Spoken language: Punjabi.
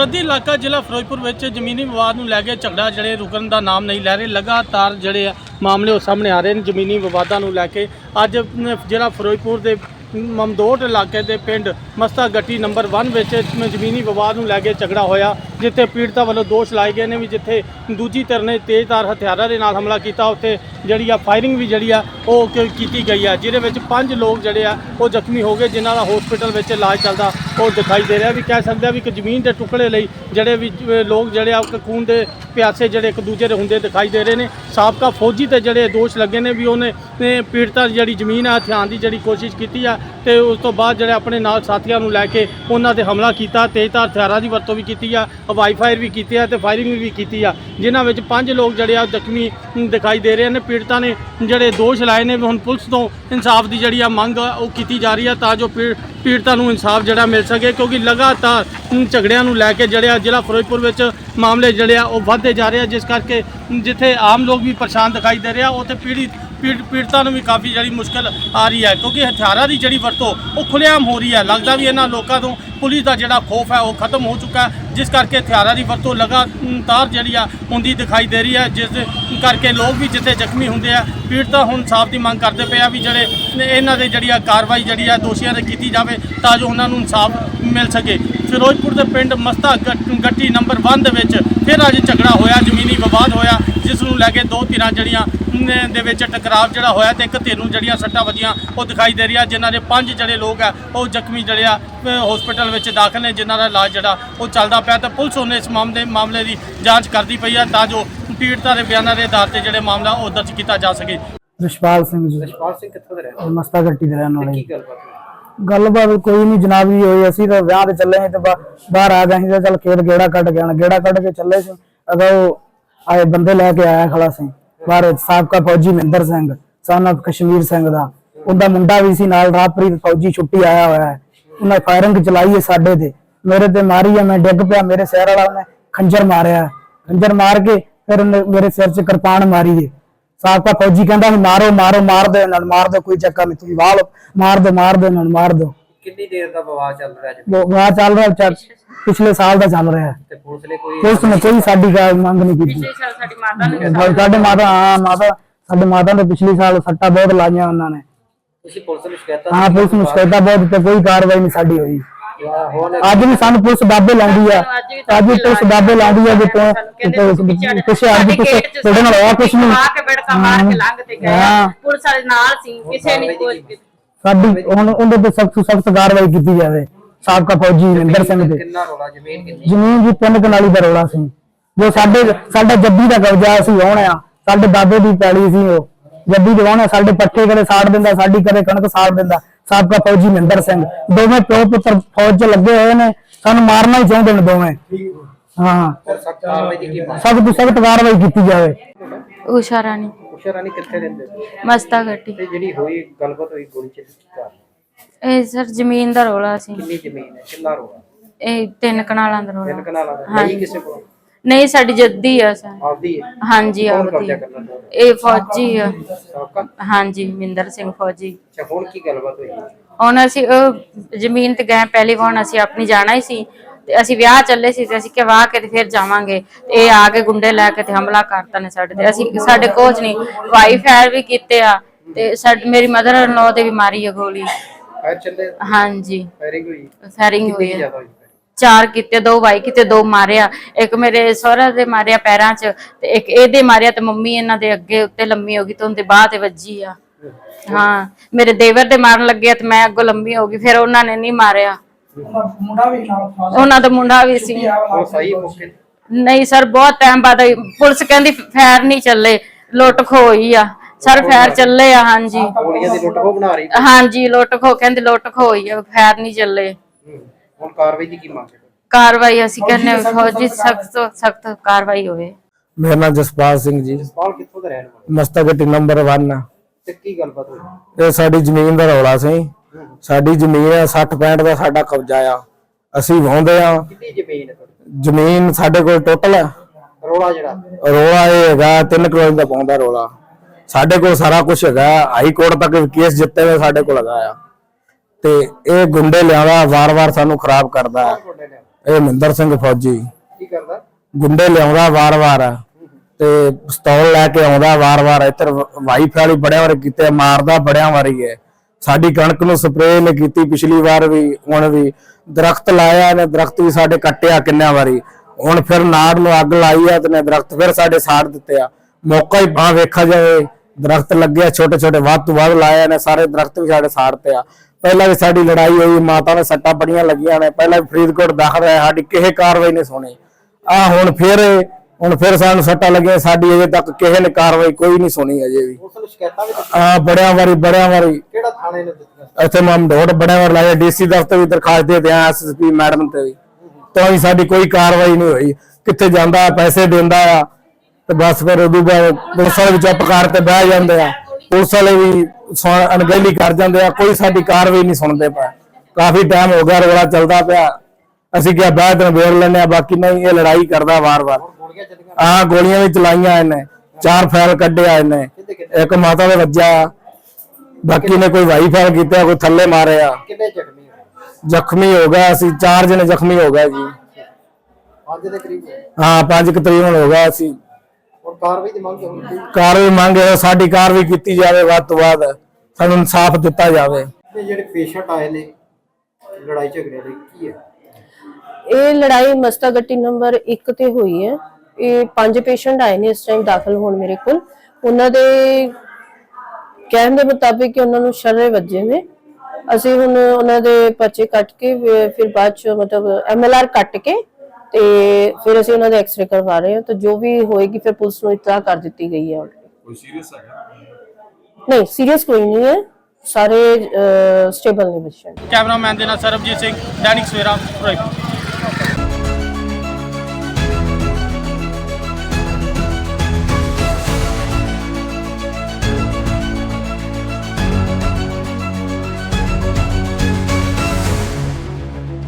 ਸਰਹੱਦੀ ਇਲਾਕਾ ਜ਼ਿਲ੍ਹਾ ਫਿਰੋਜ਼ਪੁਰ ਵਿੱਚ ਜ਼ਮੀਨੀ ਵਿਵਾਦ ਨੂੰ ਲੈ ਕੇ ਝਗੜਾ ਜਿਹੜੇ ਰੁਕਣ ਦਾ ਨਾਮ ਨਹੀਂ ਲੈ ਰਹੇ, ਲਗਾਤਾਰ ਜਿਹੜੇ ਆ ਮਾਮਲੇ ਉਹ ਸਾਹਮਣੇ ਆ ਰਹੇ ਨੇ, ਜ਼ਮੀਨੀ ਵਿਵਾਦਾਂ ਨੂੰ ਲੈ ਕੇ। ਅੱਜ ਜ਼ਿਲ੍ਹਾ ਫਿਰੋਜ਼ਪੁਰ ਦੇ ਮਮਦੋਟ ਇਲਾਕੇ ਦੇ ਪਿੰਡ ਮਸਤਾ ਗੱਟੀ ਨੰਬਰ 1 ਵਿੱਚ ਜ਼ਮੀਨੀ ਵਿਵਾਦ ਨੂੰ ਲੈ ਕੇ ਝਗੜਾ ਹੋਇਆ। ਜਿੱਥੇ ਪੀੜਤਾ ਵੱਲੋਂ ਦੋਸ਼ ਲਾਏ ਗਏ ਨੇ ਵੀ ਜਿੱਥੇ ਦੂਜੀ ਧਿਰ ਨੇ ਤੇਜ਼ਧਾਰ ਹਥਿਆਰਾਂ ਦੇ ਨਾਲ ਹਮਲਾ ਕੀਤਾ, ਉੱਥੇ ਜਿਹੜੀ ਆ ਫਾਇਰਿੰਗ ਵੀ ਜਿਹੜੀ ਆ ਉਹ ਕ- ਕੀਤੀ ਗਈ ਆ, ਜਿਹਦੇ ਵਿੱਚ ਪੰਜ ਲੋਕ ਜਿਹੜੇ ਆ ਉਹ ਜ਼ਖਮੀ ਹੋ ਗਏ, ਜਿਨ੍ਹਾਂ ਦਾ ਹਸਪੀਟਲ ਵਿੱਚ ਇਲਾਜ ਚੱਲਦਾ ਉਹ ਦਿਖਾਈ ਦੇ ਰਿਹਾ ਵੀ ਕਹਿ ਸਕਦੇ ਆ ਵੀ ਇੱਕ ਜ਼ਮੀਨ ਦੇ ਟੁਕੜੇ ਲਈ ਜਿਹੜੇ ਵੀ ਲੋਕ ਜਿਹੜੇ ਆ ਖੂਨ ਦੇ ਪਿਆਸੇ ਜਿਹੜੇ ਇੱਕ ਦੂਜੇ ਦੇ ਹੁੰਦੇ ਦਿਖਾਈ ਦੇ ਰਹੇ ਨੇ। ਸਾਬਕਾ ਫੌਜੀ ਤੇ ਜਿਹੜੇ ਦੋਸ਼ ਲੱਗੇ ਨੇ ਵੀ ਉਹਨੇ, ਨੇ ਪੀੜਤਾ ਦੀ ਜਿਹੜੀ ਜ਼ਮੀਨ ਆ ਹਥਿਆਰ ਦੀ ਜਿਹੜੀ ਕੋਸ਼ਿਸ਼ ਕੀਤੀ ਆ ਤੇ ਉਸ ਤੋਂ ਬਾਅਦ ਜਿਹੜੇ ਆਪਣੇ ਨਾਲ ਸਾਥੀਆਂ ਨੂੰ ਲੈ ਕੇ ਉਹਨਾਂ ਤੇ ਹਮਲਾ ਕੀਤਾ, ਤੇਜ਼ਧਾਰ ਹਥਿਆਰਾਂ ਦੀ ਵਰਤੋਂ ਵੀ ਕੀਤੀ ਆ ਹਵਾਈ ਫਾਇਰ ਵੀ ਕੀਤੀ ਆ ਤੇ ਫਾਇਰਿੰਗ ਵੀ ਕੀਤੀ ਆ। ਜਿਨ੍ਹਾਂ ਵਿੱਚ ਪੰਜ ਲੋਕ ਜਿਹੜੇ ਆ ਜ਼ਖਮੀ ਦਿਖਾਈ ਦੇ ਰਹੇ ਨੇ। ਪੀੜਤਾਂ ਨੇ ਜਿਹੜੇ ਦੋਸ਼ ਲਾਏ ਨੇ, ਹੁਣ ਪੁਲਿਸ ਤੋਂ ਇਨਸਾਫ ਦੀ ਜਿਹੜੀ ਆ ਮੰਗ ਉਹ ਕੀਤੀ ਜਾ ਰਹੀ ਆ ਤਾਂ ਜੋ ਪੀ- ਪੀੜਤਾ ਨੂੰ ਇਨਸਾਫ ਜਿਹੜਾ ਮਿਲ ਸਕੇ ਕਿਉਂਕਿ ਲਗਾਤਾਰ ਝਗੜਿਆਂ ਨੂੰ ਲੈ ਕੇ ਜਿਹੜੇ ਆ ਜ਼ਿਲ੍ਹਾ ਫਿਰੋਜ਼ਪੁਰ ਵਿੱਚ ਮਾਮਲੇ ਜਿਹੜੇ ਆ ਉਹ ਵੱਧਦੇ ਜਾ ਰਹੇ ਆ, ਜਿਸ ਕਰਕੇ ਜਿੱਥੇ ਆਮ ਲੋਕ ਵੀ ਪਰੇਸ਼ਾਨ ਦਿਖਾਈ ਦੇ ਰਹੇ ਆ, ਉੱਥੇ ਪੀੜਿਤ ਪੀੜ- ਪੀੜਤਾਂ ਨੂੰ ਵੀ ਕਾਫੀ ਜਿਹੜੀ ਮੁਸ਼ਕਲ ਆ ਰਹੀ ਹੈ, ਕਿਉਂਕਿ ਹਥਿਆਰਾਂ ਦੀ ਜਿਹੜੀ ਵਰਤੋਂ ਉਹ ਖੁੱਲ੍ਹੇਆਮ ਹੋ ਰਹੀ ਹੈ। ਲੱਗਦਾ ਵੀ ਇਹਨਾਂ ਲੋਕਾਂ ਤੋਂ ਪੁਲਿਸ ਦਾ ਜਿਹੜਾ ਖੋਫ ਹੈ ਉਹ ਖਤਮ ਹੋ ਚੁੱਕਾ ਹੈ, ਜਿਸ ਕਰਕੇ ਹਥਿਆਰਾਂ ਦੀ ਵਰਤੋਂ ਲਗਾਤਾਰ ਜਿਹੜੀ ਆ ਹੁੰਦੀ ਦਿਖਾਈ ਦੇ ਰਹੀ ਹੈ, ਜਿਸ ਕਰਕੇ ਲੋਕ ਵੀ ਜਿੱਥੇ ਜ਼ਖਮੀ ਹੁੰਦੇ ਆ, ਪੀੜਤਾ ਹੁਣ ਇਨਸਾਫ ਦੀ ਮੰਗ ਕਰਦੇ ਪਏ ਆ ਵੀ ਜਿਹੜੇ ਇਹਨਾਂ ਦੇ ਜਿਹੜੀ ਆ ਕਾਰਵਾਈ ਜਿਹੜੀ ਆ ਦੋਸ਼ੀਆਂ ਤੇ ਕੀਤੀ ਜਾਵੇ ਤਾਂ ਜੋ ਉਹਨਾਂ ਨੂੰ ਇਨਸਾਫ ਮਿਲ ਸਕੇ। ਫਿਰੋਜ਼ਪੁਰ ਦੇ ਪਿੰਡ ਮਸਤਾ ਗੱਟੀ ਨੰਬਰ 1 ਦੇ ਵਿੱਚ ਫਿਰ ਅੱਜ ਝਗੜਾ ਹੋਇਆ, ਜ਼ਮੀਨੀ ਵਿਵਾਦ ਹੋਇਆ, ਜਿਸ ਨੂੰ ਲੈ ਕੇ ਦੋ ਧਿਰਾਂ ਜਿਹੜੀਆਂ ਦੇ ਵਿੱਚ ਟਕਰਾਅ ਜਿਹੜਾ ਹੋਇਆ ਤੇ ਇੱਕ ਧਿਰ ਨੂੰ ਜਿਹੜੀਆਂ ਸੱਟਾਂ ਵੱਜੀਆਂ ਉਹ ਦਿਖਾਈ ਦੇ ਰਹੀਆਂ, ਜਿਨ੍ਹਾਂ ਦੇ ਪੰਜ ਜਿਹੜੇ ਲੋਕ ਆ ਉਹ ਜ਼ਖਮੀ ਜਿਹੜੇ ਆ ਹਸਪੀਟਲ ਵਿੱਚ ਦਾਖਲ ਨੇ ਜਿਨ੍ਹਾਂ ਦਾ ਇਲਾਜ ਜਿਹੜਾ ਉਹ ਚੱਲਦਾ ਪਿਆ ਤੇ ਪੁਲਿਸ ਉਹਨੇ ਇਸ ਮਾਮਲੇ ਮਾਮਲੇ ਦੀ ਜਾਂਚ ਕਰਦੀ ਪਈ ਆ ਤਾਂ ਜੋ ਪੀੜਤਾ ਦੇ ਬਿਆਨਾਂ ਦੇ ਆਧਾਰ ਤੇ ਜਿਹੜੇ ਮਾਮਲਾ ਉਹ ਦਰਜ ਕੀਤਾ ਜਾ ਸਕੇ। ਰਿਸ਼ਪਾਲ ਸਿੰਘ ਜੀ। ਜਸਪਾਲ ਸਿੰਘ ਕਿੱਥੋਂ ਦੇ ਰਹਿਣ ਮਸਤਾ ਗੱਟੀ ਦੇ ਰਹਿਣ ਵਾਲੇ। ਕੀ ਗੱਲਬਾਤ? ਗੱਲਬਾਤ ਕੋਈ ਨਹੀਂ ਜਨਾਬ ਜੀ ਹੋਈ ਅਸੀਂ ਤਾਂ ਵਿਆਹ ਤੇ ਚੱਲੇ ਸੀ ਤੇ ਬਾਹਰ ਆ ਗਏ ਸੀ ਤੇ ਚੱਲ ਖੇਤ ਗੇੜਾ ਕੱਢ ਗਿਆ ਗੇੜਾ ਕੱਢ ਕੇ ਚੱਲੇ ਸੀ। ਅਗਾ ਉਹ ਆਏ ਬੰਦੇ ਲੈ ਕੇ ਆਇਆ ਖੜਾ ਸੀ। ਬਾਹਰ ਸਾਬਕਾ ਫੌਜੀ ਮਹਿੰਦਰ ਸਿੰਘ son of ਕਸ਼ਮੀਰ ਸਿੰਘ ਦਾ। ਉਹਦਾ ਮੁੰਡਾ ਵੀ ਸੀ ਨਾਲ ਰਾਪ੍ਰੀਤ ਫੌਜੀ ਛੁੱਟੀ ਆਇਆ ਹੋਇਆ ਹੈ। ਉਹਨੇ ਫਾਇਰਿੰਗ ਚਲਾਈ ਹੈ ਸਾਡੇ ਤੇ। ਮੇਰੇ ਤੇ ਮਾਰੀ ਹੈ ਮੈਂ ਡਿੱਗ ਪਿਆ ਮੇਰੇ ਸਿਰ ਵਾਲਾ ਉਹਨੇ ਖੰਜਰ ਮਾਰਿਆ। ਖੰਜਰ ਮਾਰ ਕੇ ਫਿਰ ਉਹਨੇ ਮੇਰੇ ਸਿਰ 'ਚ ਕਿਰਪਾਨ ਮਾਰੀ ਹੈ। ਸਾਬਕਾ ਫੌਜੀ ਕਹਿੰਦਾ ਸੀ ਮਾਰੋ ਮਾਰੋ ਮਾਰ ਦੇ ਨਾਲ ਮਾਰ ਦੋ ਕੋਈ ਚੱਕਰ ਨਹੀਂ ਤੁਸੀਂ ਵਾਹ ਲਓ। ਮਾਰ ਦੋ ਮਾਰ ਦੋ ਨਾਲ ਮਾਰ ਦੋ ਕਿੰਨੀ ਦੇਰ ਦਾ ਵਿਵਾਦ ਚੱਲ ਰਿਹਾ ਜੀ? ਉਹ ਵਾਹ ਚੱਲ ਰਿਹਾ ਚੱਲ ਪਿਛਲੇ ਸਾਲ ਦਾ ਚੱਲ ਰਿਹਾ। ਹੈ ਤੇ ਪੁਲਿਸ ਨੇ ਕੋਈ ਪੁਲਿਸ ਨੇ ਕੋਈ ਸਾਡੀ ਗੱਲ ਮੰਗ ਨਹੀਂ ਕੀਤੀ। ਸਾਡੀ ਮਾਤਾ ਨੂੰ ਸਾਡੇ ਮਾਤਾ ਹਾਂ ਮਾਤਾ ਸਾਡੇ ਮਾਤਾ ਨੇ ਪਿਛਲੇ ਸਾਲ ਸੱਟਾਂ ਬਹੁਤ ਲਾਈਆਂ ਉਹਨਾਂ ਨੇ। ਤੁਸੀਂ ਪੁਲਿਸ ਨੂੰ ਸ਼ਿਕਾਇਤਾਂ ਹਾਂ ਪੁਲਿਸ ਨੂੰ ਸ਼ਿਕਾਇਤਾਂ ਬਹੁਤ ਦਿੱਤੇ ਕੋਈ ਕਾਰਵਾਈ ਨਹੀਂ ਸਾਡੀ ਹੋਈ? ਹੁਣ ਅੱਜ ਵੀ ਸਾਨੂੰ ਪੁਲਿਸ ਦਾਬੇ ਲਾਉਂਦੀ ਆ। ਅੱਜ ਵੀ ਪੁਲਿਸ ਦਾਬੇ ਲਾਉਂਦੀ ਆ ਜੇ ਤੂੰ ਕੁਛ ਅੱਜ ਕੁਛ ਤੁਹਾਡੇ ਨਾਲ ਹੋਇਆ ਕੁਛ ਨਹੀਂ। ਆ ਕੇ ਬੜਕਾ ਮਾਰ ਕੇ ਲੰਘ ਤੇ ਗਏ ਹਾਂ। ਪੁਲਿਸ ਵਾਲੇ ਨਾਲ ਸੀ ਕਿਸੇ ਨੇ ਕੋਈ ਸਾਡੀ ਹੁਣ ਉਹਦੇ ਤੇ ਸਖਤ ਸਖਤ ਕਾਰਵਾਈ ਕੀਤੀ ਜਾਵੇ। ਸਾਬਕਾ ਫੌਜੀ ਮਹਿੰਦਰ ਸਿੰਘ ਦੇ। ਕਿੰਨਾ ਰੋਲਾ ਜ਼ਮੀਨ ਕਿੰਨੀ? ਜ਼ਮੀਨ ਜੀ ਕਨਾਲੀ ਦਾ ਰੌਲਾ ਸੀ। ਜੋ ਸਾਡੇ ਸਾਡਾ ਜੱਬੀ ਦਾ ਕਬਜ਼ਾ ਸੀ ਆ। ਸਾਡੇ ਦਾਦੇ ਦੀ ਪੈਲੀ ਸੀ ਉਹ। ਜੱਬੀ ਦੇ ਆ ਸਾਡੇ ਪੱਠੇ ਕਦੇ ਸਾੜ ਦਿੰਦਾ ਸਾਡੀ ਕਦੇ ਕਣਕ ਸਾੜ ਦਿੰਦਾ। ਸਾਬਕਾ ਫੌਜੀ ਮਹਿੰਦਰ ਸਿੰਘ। ਦੋਵੇਂ ਪਿਓ ਪੁੱਤਰ ਫੌਜ 'ਚ ਲੱਗੇ ਹੋਏ ਨੇ। ਸਾਨੂੰ ਮਾਰਨਾ ਹੀ ਚਾਹੁੰਦੇ ਨੇ ਦੋਵੇਂ। ਹਾਂ। ਸਖਤ ਤੋਂ ਸਖਤ ਕਾਰਵਾਈ ਕੀਤੀ ਜਾਵੇ। ਉਸ਼ਾ ਰਾਣੀ। ਉਸ਼ਾ ਰਾਣੀ ਕਿੱਥੇ ਰਹਿੰਦੇ? ਮਸਤਾ ਘਟੀ ਤੇ ਜਿਹੜੀ ਹੋਈ ਗੱਲਬਾਤ ਹੋਈ ਗੋਲੀ ਚੱਲੀ ਕੀ ਕਾਰਨ? ਇਹ ਸਰ ਜ਼ਮੀਨ ਦਾ ਰੋਲਾ ਸੀ। ਕਿੰਨੀ ਜ਼ਮੀਨ ਹੈ? ਕਿੰਨਾ ਰੋਲਾ? ਇਹ ਤਿੰਨ ਕਨਾਲਾਂ ਦਾ ਤਿੰਨ ਰੋਲਾ ਕਨਾਲਾਂ ਦਾ। ਨਹੀਂ ਕਿਸੇ ਕੋਲ? ਨਹੀਂ ਸਾਡੀ ਜੱਦੀ ਆ ਸਰ। ਆਪਦੀ ਹੈ? ਹਾਂਜੀ ਕੌਣ ਆਪਦੀ। ਕਬਜ਼ਾ ਕਰਨਾ ਚਾਹੁੰਦਾ? ਇਹ ਫੌਜੀ ਆ। ਸਾਬਕਾ? ਹਾਂਜੀ ਮਿੰਦਰ ਸਿੰਘ ਫੌਜੀ। ਅੱਛਾ ਹੁਣ ਕੀ ਗੱਲਬਾਤ ਹੋਈ? ਹੁਣ ਅਸੀਂ ਉਹ ਜ਼ਮੀਨ ਤੇ ਗਏ ਪਹਿਲੀ ਵਾਰ ਅਸੀਂ ਆਪਣੀ ਜਾਣਾ ਹੀ ਸੀ। ਤੇ ਅਸੀਂ ਵਿਆਹ ਚੱਲੇ ਸੀ ਤੇ ਅਸੀਂ ਕਿ ਵਾਹ ਕੇ ਤੇ ਫਿਰ ਜਾਵਾਂਗੇ। ਤੇ ਇਹ ਆ ਕੇ ਗੁੰਡੇ ਲੈ ਕੇ ਤੇ ਹਮਲਾ ਕਰਤਾ ਨੇ ਸਾਡੇ ਤੇ। ਅਸੀਂ ਸਾਡੇ ਕੋਚ ਨਹੀਂ ਵਾਈ ਫਾਇਰ ਵੀ ਕੀਤੇ ਆ। ਤੇ ਸਾਡੀ ਮੇਰੀ ਮਦਰ ਇਨ ਦੇ ਵੀ ਮਾਰੀ ਆ ਗੋਲੀ। ਫਾਇਰ ਚੱਲੇ? ਹਾਂਜੀ। ਫਾਇਰਿੰਗ ਹੋਈ? ਕਿੰਨੀ ਜ਼ਿਆਦਾ ਹੋਈ? ਚਾਰ ਕੀਤੇ ਦੋ ਵਾਈ ਕੀਤੇ ਦੋ ਮਾਰਿਆ। ਇੱਕ ਮੇਰੇ ਸਹੁਰਾ ਦੇ ਮਾਰਿਆ ਪੈਰਾਂ 'ਚ ਤੇ ਇੱਕ ਇਹਦੇ ਮਾਰਿਆ ਤੇ ਮੰਮੀ ਇਹਨਾਂ ਦੇ ਅੱਗੇ ਉੱਤੇ ਲੰਮੀ ਹੋ ਗਈ ਤੇ ਉਹਦੇ ਬਾਹ ਤੇ ਵੱਜੀ ਆ। ਹਾਂ ਮੇਰੇ ਦੇਵਰ ਦੇ ਮਾਰਨ ਲੱਗੇ ਤੇ ਮੈਂ ਅੱਗੋਂ ਲੰਮੀ ਹੋ ਗਈ ਫਿਰ ਉਹਨਾਂ ਨੇ ਨਹੀਂ ਮਾਰਿਆ। ਉਹਨਾਂ ਦਾ ਮੁੰਡਾ ਵੀ ਸੀ। ਉਹ ਸਹੀ ਮੌਕੇ ਤੇ? ਨਹੀਂ ਸਰ ਬਹੁਤ ਟਾਈਮ ਬਾਅਦ ਆਈ। ਪੁਲਿਸ ਕਹਿੰਦੀ ਫੈਰ ਨਹੀਂ ਚੱਲੇ ਲੁੱਟ ਖੋ ਹੋਈ ਆ। ਸਰ ਫੈਰ ਚੱਲੇ ਆ ਹਾਂਜੀ। ਗੋਲੀਆਂ ਦੀ ਲੁੱਟ ਖੋ ਬਣਾ ਰਹੀ। ਹਾਂਜੀ ਲੁੱਟ ਖੋ ਕਹਿੰਦੀ ਲੁੱਟ ਖੋ ਹੋਈ ਆ ਫੈਰ ਨਹੀਂ ਚੱਲੇ। ਹੂੰ। ਹੁਣ ਕਾਰਵਾਈ ਦੀ ਕੀ ਮੰਗ ਹੈ? ਕਾਰਵਾਈ ਅਸੀਂ ਕਹਿੰਦੇ ਹਾਂ ਫੌਜੀ ਸਖਤ ਸਖਤ ਕਾਰਵਾਈ ਹੋਵੇ। ਮੇਰਾ ਨਾਮ ਜਸਪਾਲ ਸਿੰਘ ਜੀ। ਸਵਾਲ ਕਿੱਥੋਂ ਦਾ ਰਹਿਣ ਵਾਲਾ? ਮਸਤਗਟੀ ਨੰਬਰ 1 ਤੇ ਕੀ ਗੱਲਬਾਤ ਹੋਈ? ਇਹ ਸਾਡੀ ਜ਼ਮੀਨ ਦਾ ਰੌਲਾ ਸੀ। ਸਾਡੀ ਜ਼ਮੀਨ ਹੈ 60 65 ਦਾ ਸਾਡਾ ਕਬਜ਼ਾ ਆ। ਅਸੀਂ ਵਾਹੁੰਦੇ ਆ। ਕਿੰਨੀ ਜ਼ਮੀਨ ਹੈ ਤੁਹਾਡੀ? ਜ਼ਮੀਨ ਸਾਡੇ ਕੋਲ ਟੋਟਲ ਹੈ ਰੋਲਾ ਜਿਹੜਾ? ਰੋਲਾ ਇਹ ਹੈਗਾ 3 ਕਰੋੜ ਦਾ ਪਾਉਂਦਾ ਰੋਲਾ। ਸਾਡੇ ਕੋਲ ਸਾਰਾ ਕੁਝ ਹੈਗਾ। ਹਾਈ ਕੋਰਟ ਤੱਕ ਕੇਸ ਜਿੱਤੇ ਹੋਏ ਸਾਡੇ ਕੋਲ ਹੈਗਾ ਆ। ਤੇ ਇਹ ਗੁੰਡੇ ਲਿਆਵਾ ਵਾਰ-ਵਾਰ ਸਾਨੂੰ ਖਰਾਬ ਕਰਦਾ। ਇਹ ਮਹਿੰਦਰ ਸਿੰਘ ਫੌਜੀ। ਕੀ ਕਰਦਾ? ਗੁੰਡੇ ਲਿਆਉਂਦਾ ਵਾਰ-ਵਾਰ। ਤੇ ਪਿਸਤੌਲ ਲੈ ਕੇ ਆਉਂਦਾ ਵਾਰ-ਵਾਰ। ਇੱਧਰ ਵਾਈਫ ਵਾਲੀ ਬੜਿਆਂ ਵਾਰ ਕੀਤੇ ਮਾਰਦਾ ਬੜਿਆਂ ਵਾਰੀ ਹੈ। ਸਾਡੀ ਕਣਕ ਨੂੰ ਸਪਰੇਅ ਨੇ ਕੀਤੀ ਪਿਛਲੀ ਵਾਰ ਵੀ ਹੁਣ ਵੀ। ਦਰਖਤ ਲਾਇਆ ਨੇ ਦਰਖਤ ਵੀ ਸਾਡੇ ਕੱਟਿਆ ਕਿੰਨਾ ਵਾਰੀ। ਹੁਣ ਫਿਰ ਨਾੜ ਨੂੰ ਅੱਗ ਲਾਈ ਆ ਤੇ ਨੇ ਦਰਖਤ ਫਿਰ ਸਾਡੇ ਸਾੜ ਦਿੱਤੇ ਆ। ਮੌਕਾ ਹੀ ਬਾ ਵੇਖਾ ਜਾਵੇ ਦਰਖਤ ਲੱਗਿਆ ਛੋਟੇ ਛੋਟੇ ਵੱਧ ਤੋਂ ਵੱਧ ਲਾਇਆ ਨੇ ਸਾਰੇ ਦਰਖਤ ਵੀ ਸਾਡੇ ਸਾੜਤੇ ਆ। ਪਹਿਲਾਂ ਵੀ ਸਾਡੀ ਲੜਾਈ ਹੋਈ ਮਾਤਾ ਨੇ ਸੱਟਾਂ ਬੜੀਆਂ ਲੱਗੀਆਂ ਨੇ ਪਹਿਲਾਂ ਵੀ ਫਰੀਦਕੋਟ ਦਾਖਲ ਹੈ ਸਾਡੀ ਕਿਸੇ ਕਾਰਵਾਈ ਨਹੀਂ ਸੁਣੀ। ਆ ਹੁਣ ਫਿਰ ਹੁਣ ਫਿਰ ਸਾਨੂੰ ਸੱਟਾਂ ਲੱਗੀਆਂ ਸਾਡੀ ਅਜੇ ਤੱਕ ਕਿਸੇ ਨੇ ਕਾਰਵਾਈ ਕੋਈ ਨਹੀਂ ਸੁਣੀ ਅਜੇ ਵੀ। ਉਸ ਨੂੰ ਸ਼ਿਕਾਇਤਾਂ ਵੀ ਦਿੱਤੀਆਂ? ਆ ਬੜਿਆਂ ਵਾਰੀ ਬੜਿਆਂ ਵਾਰੀ। ਕਿਹੜਾ ਥਾਣੇ ਨੇ ਦਿੱਤੀਆਂ? ਇੱਥੇ ਮੈਂ ਢੋੜ ਬੜਿਆਂ ਵਾਰ ਲਾਇਆ ਡੀਸੀ ਦਫ਼ਤਰ ਵੀ ਦਰਖਾਸਤ ਦੇ ਦਿਆਂ ਐਸਐਸਪੀ ਮੈਡਮ ਤੇ ਵੀ। ਤਾਂ ਵੀ ਸਾਡੀ ਕੋਈ ਕਾਰਵਾਈ ਨਹੀਂ ਹੋਈ। ਕਿੱਥੇ ਜਾਂਦਾ ਪੈਸੇ ਦਿੰਦਾ ਆ ਤੇ ਬਸ ਫਿਰ ਉਦੋਂ ਬਾਅਦ ਪੁਲਿਸ ਵਾਲੇ ਵੀ ਚੁੱਪ ਕਰ ਤੇ ਬਹਿ ਜਾਂਦੇ ਆ। ਪੁਲਿਸ ਵਾਲੇ ਵੀ ਅਣਗਹਿਲੀ ਕਰ ਜਾਂਦੇ ਆ ਕੋਈ ਸਾਡੀ ਕਾਰਵਾਈ ਨਹੀਂ ਸੁਣਦੇ ਪਏ। ਕਾਫੀ ਟਾਈਮ ਹੋ ਗਿਆ ਰੋਲਾ ਚੱਲਦਾ ਪਿਆ। ਅਸੀਂ ਕਿਹਾ ਬਾਅਦ ਦਿਨ ਵੇੜ ਲੈਨੇ ਆ ਬਾਕੀ ਨਹੀਂ ਇਹ ਲੜਾਈ ਕਰਦਾ ਵਾਰ-ਵਾਰ। ਆ ਗੋਲੀਆਂ ਵੀ ਚਲਾਈਆਂ ਇਹਨੇ ਚਾਰ ਫੈਲ ਕੱਢਿਆ ਇਹਨੇ ਇੱਕ ਮਾਤਾ ਦੇ ਵੱਜਾ। ਬਾਕੀ ਨੇ ਕੋਈ ਵਾਈ ਫੈਲ ਕੀਤਾ ਕੋਈ ਥੱਲੇ ਮਾਰਿਆ। ਕਿੰਨੇ ਜ਼ਖਮੀ ਹੋ ਗਿਆ ਅਸੀਂ ਚਾਰ ਜਣੇ ਜ਼ਖਮੀ ਹੋ ਗਏ ਜੀ। ਪੰਜ ਦੇ ਕਰੀਬ ਹੋਏ। ਹਾਂ ਪੰਜ ਕੁ ਤਰੀਕ ਨੂੰ ਹੋ ਗਿਆ ਅਸੀਂ। ਕਾਰਵਾਈ ਦੀ ਮੰਗ ਹੋਣੀ ਚਾਹੀਦੀ। ਕਾਰਵਾਈ ਮੰਗੇ ਸਾਡੀ ਕਾਰਵਾਈ ਕੀਤੀ ਜਾਵੇ ਵੱਧ ਤੋਂ ਵੱਧ ਸਾਨੂੰ ਇਨਸਾਫ ਦਿੱਤਾ ਜਾਵੇ। ਇਹ ਜਿਹੜੇ ਪੇਸ਼ੈਂਟ ਆਏ ਨੇ ਲੜਾਈ ਝਗੜੇ ਦੇ ਕੀ ਹੈ? ਇਹ ਲੜਾਈ ਮਸਤਾ ਗੱਟੀ ਨੰਬਰ 1 ਤੇ ਹੋਈ ਹੈ। ਇਹ ਪੰਜ ਪੇਸ਼ੈਂਟ ਆਏ ਨੇ ਇਸ ਟਾਈਮ ਦਾਖਲ ਹੋਣ ਮੇਰੇ ਕੋਲ। ਉਹਨਾਂ ਦੇ ਕਹਿਣ ਦੇ ਮੁਤਾਬਿਕ ਕਿ ਉਹਨਾਂ ਨੂੰ ਸ਼ਰਰੇ ਵੱਜੇ ਨੇ। ਅਸੀਂ ਹੁਣ ਉਹਨਾਂ ਦੇ ਪਰਚੇ ਕੱਟ ਕੇ ਫਿਰ- ਫਿਰ ਬਾਅਦ ਚ ਮਤਲਬ ਐਮਐਲਆਰ ਕੱਟ ਕੇ ਤੇ ਫਿਰ ਅਸੀਂ ਉਹਨਾਂ ਦੇ ਐਕਸਰੇ ਕਰਵਾ ਰਹੇ ਹਾਂ ਤਾਂ ਜੋ ਵੀ ਹੋਏਗੀ ਫਿਰ ਪੁਲਿਸ ਨੂੰ ਇਤਲਾਹ ਕਰ ਦਿੱਤੀ ਗਈ ਹੈ already। ਕੋਈ ਸੀਰੀਅਸ ਹੈਗਾ? ਨਹੀਂ ਸੀਰੀਅਸ ਕੋਈ ਨਹੀਂ ਹੈ। ਸਾਰੇ ਸਟੇਬਲ ਨੇ ਪੇਸ਼ੈਂਟ ਕੈਮਰਾਮੈਨ ਦੇ ਨਾਲ ਸਰਬਜੀਤ ਸਿੰਘ ਦੈਨਿਕ ਸਵੇਰਾ ਫਿਰੋਜ਼ਪੁਰ